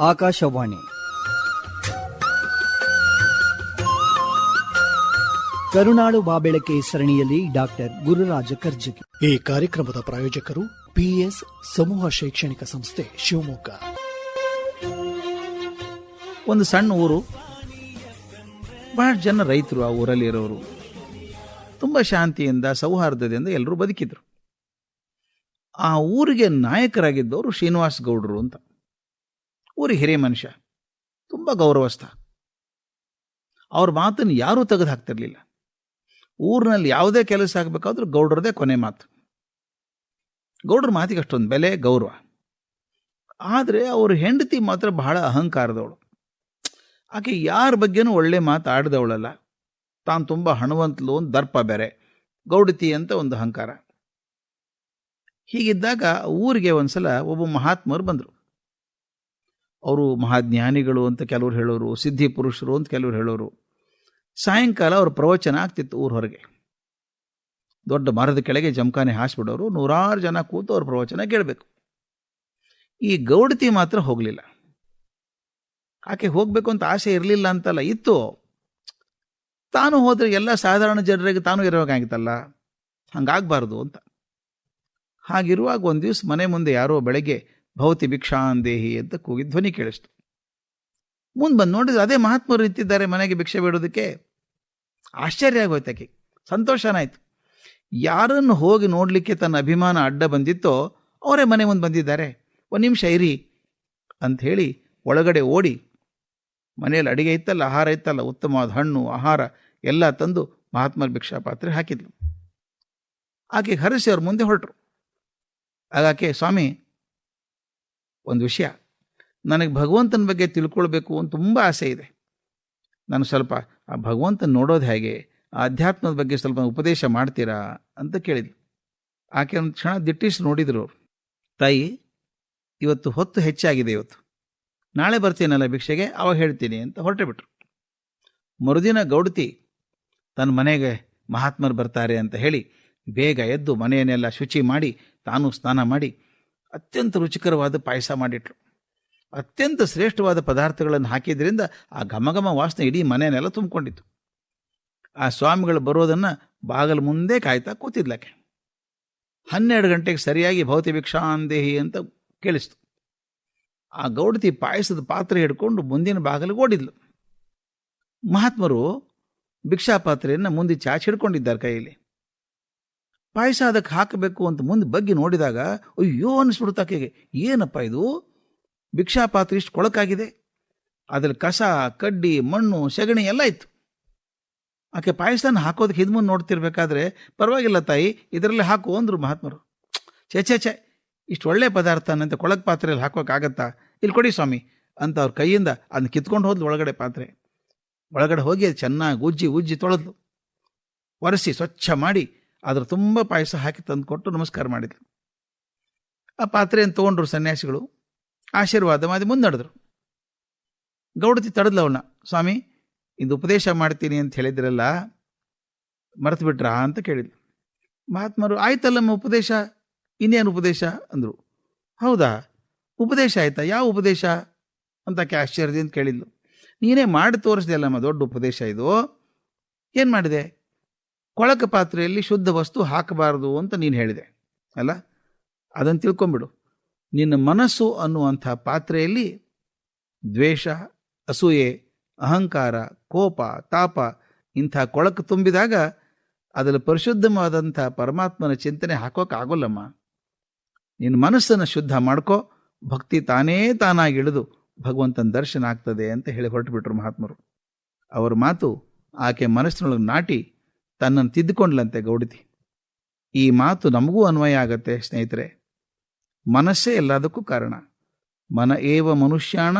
ಆಕಾಶವಾಣಿ. ಕರುನಾಳು ಬಾಬೆಳಕೆ ಸರಣಿಯಲ್ಲಿ ಡಾಕ್ಟರ್ ಗುರುರಾಜ ಕರ್ಜಗಿ. ಈ ಕಾರ್ಯಕ್ರಮದ ಪ್ರಾಯೋಜಕರು ಪಿಎಸ್ ಸಮೂಹ ಶೈಕ್ಷಣಿಕ ಸಂಸ್ಥೆ ಶಿವಮೊಗ್ಗ. ಒಂದು ಸಣ್ಣ ಊರು ಬಹಳ ಜನ ರೈತರು ಆ ಊರಲ್ಲಿ ಇರೋರು. ತುಂಬ ಶಾಂತಿಯಿಂದ ಸೌಹಾರ್ದದಿಂದ ಎಲ್ಲರೂ ಬದುಕಿದ್ರು. ಆ ಊರಿಗೆ ನಾಯಕರಾಗಿದ್ದವರು ಶ್ರೀನಿವಾಸ್ ಗೌಡರು ಅಂತ. ಊರಿಗೆ ಹಿರಿಯ ಮನುಷ್ಯ. ತುಂಬ ಗೌರವಸ್ಥ. ಅವ್ರ ಮಾತನ್ನು ಯಾರೂ ತೆಗೆದು ಹಾಕ್ತಿರ್ಲಿಲ್ಲ ಊರಿನಲ್ಲಿ ಯಾವುದೇ ಕೆಲಸ ಆಗಬೇಕಾದ್ರೂ ಗೌಡ್ರದೇ ಕೊನೆ ಮಾತು. ಗೌಡ್ರ ಮಾತಿಗೆ ಅಷ್ಟೊಂದು ಬೆಲೆ, ಗೌರವ. ಆದರೆ ಅವ್ರ ಹೆಂಡತಿ ಮಾತ್ರ ಬಹಳ ಅಹಂಕಾರದವಳು. ಆಕೆ ಯಾರ ಬಗ್ಗೆನೂ ಒಳ್ಳೆ ಮಾತು ಆಡ್ದವಳಲ್ಲ. ತಾನು ತುಂಬ ಹಣವಂತಲು ಒಂದು ದರ್ಪ ಬೇರೆ, ಗೌಡತಿ ಅಂತ ಒಂದು ಅಹಂಕಾರ. ಹೀಗಿದ್ದಾಗ ಊರಿಗೆ ಒಂದ್ಸಲ ಒಬ್ಬ ಮಹಾತ್ಮರು ಬಂದರು. ಅವರು ಮಹಾಜ್ಞಾನಿಗಳು ಅಂತ ಕೆಲವರು ಹೇಳೋರು, ಸಿದ್ಧಿ ಪುರುಷರು ಅಂತ ಕೆಲವರು ಹೇಳೋರು. ಸಾಯಂಕಾಲ ಅವ್ರ ಪ್ರವಚನ ಆಗ್ತಿತ್ತು ಊರ ಹೊರಗೆ. ದೊಡ್ಡ ಮರದ ಕೆಳಗೆ ಜಮಖಾನೆ ಹಾಸ್ಬಿಡೋರು, ನೂರಾರು ಜನ ಕೂತು ಅವ್ರ ಪ್ರವಚನ ಕೇಳಬೇಕು. ಈ ಗೌಡತಿ ಮಾತ್ರ ಹೋಗಲಿಲ್ಲ. ಆಕೆ ಹೋಗಬೇಕು ಅಂತ ಆಸೆ ಇರಲಿಲ್ಲ ಅಂತಲ್ಲ, ಇತ್ತು. ತಾನು ಹೋದರೆ ಎಲ್ಲ ಸಾಧಾರಣ ಜನರಿಗೆ ತಾನು ಇರಬೇಕಾಗಿತ್ತಲ್ಲ ಹಂಗಾಗಬಾರ್ದು ಅಂತ. ಹಾಗಿರುವಾಗ ಒಂದು ದಿವಸ ಮನೆ ಮುಂದೆ ಯಾರೋ ಬೆಳಗ್ಗೆ ಭವತಿ ಭಿಕ್ಷಾಂದೇಹಿ ಅಂತ ಕೂಗಿ ಧ್ವನಿ ಕೇಳಿಸ್ತು. ಮುಂದೆ ಬಂದು ನೋಡಿದ್ರೆ ಅದೇ ಮಹಾತ್ಮರು ನಿಂತಿದ್ದಾರೆ ಮನೆಗೆ ಭಿಕ್ಷೆ ಬಿಡೋದಕ್ಕೆ ಆಶ್ಚರ್ಯ ಆಗೋಯ್ತು ಆಕೆ. ಸಂತೋಷನಾಯ್ತು ಯಾರನ್ನು ಹೋಗಿ ನೋಡಲಿಕ್ಕೆ ತನ್ನ ಅಭಿಮಾನ ಅಡ್ಡ ಬಂದಿತ್ತೋ ಅವರೇ ಮನೆ ಮುಂದೆ ಬಂದಿದ್ದಾರೆ. ಒಂದು ನಿಮಿಷ ಇರಿ ಹೇಳಿ ಒಳಗಡೆ ಓಡಿ ಮನೆಯಲ್ಲಿ ಅಡಿಗೆ ಇತ್ತಲ್ಲ, ಆಹಾರ ಇತ್ತಲ್ಲ, ಉತ್ತಮವಾದ ಹಣ್ಣು, ಆಹಾರ ಎಲ್ಲ ತಂದು ಮಹಾತ್ಮರ ಭಿಕ್ಷಾ ಪಾತ್ರೆ ಹಾಕಿದ್ಲು. ಆಕೆ ಹರಿಸಿ ಅವ್ರ ಮುಂದೆ ಹೊರಟರು. ಆಗಾಕೆ ಸ್ವಾಮಿ ಒಂದು ವಿಷಯ. ನನಗೆ ಭಗವಂತನ ಬಗ್ಗೆ ತಿಳ್ಕೊಳ್ಬೇಕು ಅಂತ ತುಂಬ ಆಸೆ ಇದೆ. ನಾನು ಸ್ವಲ್ಪ ಆ ಭಗವಂತನ ನೋಡೋದು ಹೇಗೆ ಆಧ್ಯಾತ್ಮದ ಬಗ್ಗೆ ಸ್ವಲ್ಪ ಉಪದೇಶ ಮಾಡ್ತೀರಾ ಅಂತ ಕೇಳಿದ್ಲು. ಆಕೆ ಒಂದು ಕ್ಷಣ ದಿಟ್ಟಿಸಿ ನೋಡಿದ್ರು ಅವರು. ತಾಯಿ, ಇವತ್ತು ಹೊತ್ತು ಹೆಚ್ಚಾಗಿದೆ ಇವತ್ತು. ನಾಳೆ ಬರ್ತೀನಲ್ಲ ಭಿಕ್ಷೆಗೆ, ಅವಾಗ ಹೇಳ್ತೀನಿ ಅಂತ ಹೊರಟೆ ಬಿಟ್ರು. ಮರುದಿನ ಗೌಡತಿ ತನ್ನ ಮನೆಗೆ ಮಹಾತ್ಮರು ಬರ್ತಾರೆ ಅಂತ ಹೇಳಿ ಬೇಗ ಎದ್ದು ಮನೆಯನ್ನೆಲ್ಲ ಶುಚಿ ಮಾಡಿ, ತಾನು ಸ್ನಾನ ಮಾಡಿ ಅತ್ಯಂತ ರುಚಿಕರವಾದ ಪಾಯಸ ಮಾಡಿಟ್ರು. ಅತ್ಯಂತ ಶ್ರೇಷ್ಠವಾದ ಪದಾರ್ಥಗಳನ್ನು ಹಾಕಿದ್ರಿಂದ ಆ ಘಮಘಮ ವಾಸನೆ ಇಡೀ ಮನೆಯನ್ನೆಲ್ಲ ತುಂಬಿಕೊಂಡಿತ್ತು. ಆ ಸ್ವಾಮಿಗಳು ಬರೋದನ್ನು ಬಾಗಲ ಮುಂದೆ ಕಾಯ್ತಾ ಕೂತಿದ್ಲಕ್ಕೆ. ಹನ್ನೆರಡು ಗಂಟೆಗೆ ಸರಿಯಾಗಿ ಭೌತಿ ಭಿಕ್ಷಾಂದೇಹಿ ಅಂತ ಕೇಳಿಸ್ತು. ಆ ಗೌಡತಿ ಪಾಯಸದ ಪಾತ್ರೆ ಹಿಡ್ಕೊಂಡು ಮುಂದಿನ ಬಾಗಿಲಿಗೆ ಓಡಿದ್ಲು. ಮಹಾತ್ಮರು ಭಿಕ್ಷಾ ಪಾತ್ರೆಯನ್ನು ಮುಂದೆ ಚಾಚಿ ಹಿಡ್ಕೊಂಡಿದ್ದಾರೆ ಕೈಯಲ್ಲಿ. ಪಾಯಸ ಅದಕ್ಕೆ ಹಾಕಬೇಕು ಅಂತ ಮುಂದೆ ಬಗ್ಗಿ ನೋಡಿದಾಗ, ಅಯ್ಯೋ ಅನಿಸ್ಬಿಡ್ತು ಆಕೆಗೆ. ಏನಪ್ಪ ಇದು? ಭಿಕ್ಷಾ ಪಾತ್ರೆ ಇಷ್ಟು ಕೊಳಕಾಗಿದೆ. ಅದ್ರಲ್ಲಿ ಕಸ, ಕಡ್ಡಿ, ಮಣ್ಣು, ಸೆಗಣಿ ಎಲ್ಲ ಇತ್ತು. ಆಕೆ ಪಾಯಸನ ಹಾಕೋದಕ್ಕೆ ಹಿಂದ್ಮುಂದೆ ನೋಡ್ತಿರ್ಬೇಕಾದ್ರೆ, ಪರವಾಗಿಲ್ಲ ತಾಯಿ, ಇದರಲ್ಲಿ ಹಾಕು ಅಂದರು ಮಹಾತ್ಮರು. ಛೇ ಛೇ ಛೇ, ಇಷ್ಟು ಒಳ್ಳೆ ಪದಾರ್ಥನಂತೆ ಕೊಳಕ್ ಪಾತ್ರೆಯಲ್ಲಿ ಹಾಕೋಕ್ಕಾಗತ್ತಾ ಇಲ್ಲಿ ಕೊಡಿ ಸ್ವಾಮಿ, ಅಂತ ಅವ್ರ ಕೈಯಿಂದ ಅದನ್ನ ಕಿತ್ಕೊಂಡು ಹೋದ್ಲು ಒಳಗಡೆ ಪಾತ್ರೆ. ಒಳಗಡೆ ಹೋಗಿ ಅದು ಚೆನ್ನಾಗಿ ಉಜ್ಜಿ ಉಜ್ಜಿ ತೊಳೆದ್ಲು. ಒರೆಸಿ ಸ್ವಚ್ಛ ಮಾಡಿ ಅದ್ರ ತುಂಬ ಪಾಯಸ ಹಾಕಿ ತಂದು ಕೊಟ್ಟು ನಮಸ್ಕಾರ ಮಾಡಿದರು. ಆ ಪಾತ್ರೆಯನ್ನು ತೊಗೊಂಡ್ರು ಸನ್ಯಾಸಿಗಳು. ಆಶೀರ್ವಾದ ಮಾಡಿ ಮುನ್ನಡೆದ್ರು. ಗೌಡತಿ ತಡೆದ್ಲ ಅವನ್ನ, ಸ್ವಾಮಿ, ಇದು ಉಪದೇಶ ಮಾಡ್ತೀನಿ ಅಂತ ಹೇಳಿದ್ರಲ್ಲ, ಮರೆತು ಬಿಟ್ರಾ ಅಂತ ಕೇಳಿದ್ರು ಮಹಾತ್ಮರು, ಆಯ್ತಲ್ಲಮ್ಮ ಉಪದೇಶ? ಇನ್ನೇನು ಉಪದೇಶ? ಅಂದರು. ಹೌದಾ? ಉಪದೇಶ ಆಯ್ತಾ? ಯಾವ ಉಪದೇಶ? ಅಂತ ಆಶ್ಚರ್ಯದಿಂದ ಕೇಳಿದ್ಲು. ನೀನೇ ಮಾಡಿ ತೋರಿಸ್ದೆಲ್ಲಮ್ಮ ದೊಡ್ಡ ಉಪದೇಶ ಇದು. ಏನು ಮಾಡಿದೆ? ಕೊಳಕ ಪಾತ್ರೆಯಲ್ಲಿ ಶುದ್ಧ ವಸ್ತು ಹಾಕಬಾರದು ಅಂತ ನೀನು ಹೇಳಿದೆ, ಅಲ್ಲ? ಅದನ್ನು ತಿಳ್ಕೊಂಬಿಡು ನಿನ್ನ ಮನಸ್ಸು ಅನ್ನುವಂಥ ಪಾತ್ರೆಯಲ್ಲಿ ದ್ವೇಷ, ಅಸೂಯೆ, ಅಹಂಕಾರ, ಕೋಪ, ತಾಪ ಇಂಥ ಕೊಳಕು ತುಂಬಿದಾಗ ಅದರಲ್ಲಿ ಪರಿಶುದ್ಧವಾದಂಥ ಪರಮಾತ್ಮನ ಚಿಂತನೆ ಹಾಕೋಕ್ಕಾಗೋಲ್ಲಮ್ಮ ನಿನ್ನ ಮನಸ್ಸನ್ನು ಶುದ್ಧ ಮಾಡ್ಕೋ, ಭಕ್ತಿ ತಾನೇ ತಾನಾಗಿ ಇಳಿದು ಭಗವಂತನ ದರ್ಶನ ಆಗ್ತದೆ ಅಂತ ಹೇಳಿ ಹೊರಟುಬಿಟ್ರು ಮಹಾತ್ಮರು. ಅವರ ಮಾತು ಆಕೆ ಮನಸ್ಸಿನೊಳಗೆ ನಾಟಿ ತನ್ನನ್ನು ತಿದ್ದುಕೊಂಡ್ಲಂತೆ ಗೌಡತಿ. ಈ ಮಾತು ನಮಗೂ ಅನ್ವಯ ಆಗತ್ತೆ ಸ್ನೇಹಿತರೆ. ಮನಸ್ಸೇ ಎಲ್ಲದಕ್ಕೂ ಕಾರಣ. ಮನ ಏವ ಮನುಷ್ಯಾಣ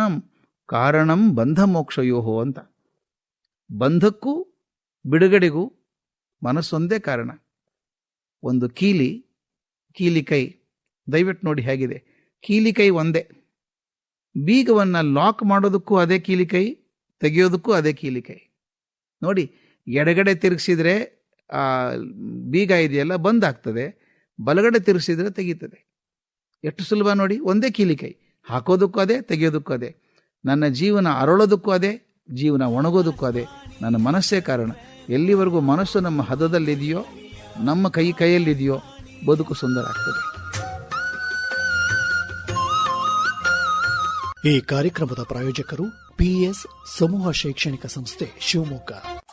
ಕಾರಣಂ ಬಂಧ ಮೋಕ್ಷಯೋಹೋ ಅಂತ. ಬಂಧಕ್ಕೂ ಬಿಡುಗಡೆಗೂ ಮನಸ್ಸೊಂದೇ ಕಾರಣ. ಒಂದು ಕೀಲಿ ಕೀಲಿ ಕೈ, ದಯವಿಟ್ಟು ನೋಡಿ ಹೇಗಿದೆ. ಕೀಲಿ ಕೈ ಒಂದೇ. ಬೀಗವನ್ನು ಲಾಕ್ ಮಾಡೋದಕ್ಕೂ ಅದೇ ಕೀಲಿ ಕೈ, ತೆಗೆಯೋದಕ್ಕೂ ಅದೇ ಕೀಲಿ ಕೈ. ನೋಡಿ ಎಡಗಡೆ ತಿರುಗಿಸಿದರೆ ಬೀಗ ಇದೆಯಲ್ಲ ಬಂದಾಗ್ತದೆ, ಬಲಗಡೆ ತಿರುಗಿಸಿದರೆ ತೆಗೀತದೆ. ಎಷ್ಟು ಸುಲಭ ನೋಡಿ, ಒಂದೇ ಕೀಲಿಕೈ ಹಾಕೋದಕ್ಕೂ ಅದೇ, ತೆಗೆಯೋದಕ್ಕೂ ಅದೇ. ನನ್ನ ಜೀವನ ಅರಳೋದಕ್ಕೂ ಅದೇ, ಜೀವನ ಒಣಗೋದಕ್ಕೂ ಅದೇ. ನನ್ನ ಮನಸ್ಸೇ ಕಾರಣ. ಎಲ್ಲಿವರೆಗೂ ಮನಸ್ಸು ನಮ್ಮ ಹದದಲ್ಲಿದೆಯೋ, ನಮ್ಮ ಕೈ ಕೈಯಲ್ಲಿದೆಯೋ, ಬದುಕು ಸುಂದರ ಆಗ್ತದೆ. ಈ ಕಾರ್ಯಕ್ರಮದ ಪ್ರಾಯೋಜಕರು ಪಿಎಸ್ ಸಮೂಹ ಶೈಕ್ಷಣಿಕ ಸಂಸ್ಥೆ ಶಿವಮೊಗ್ಗ.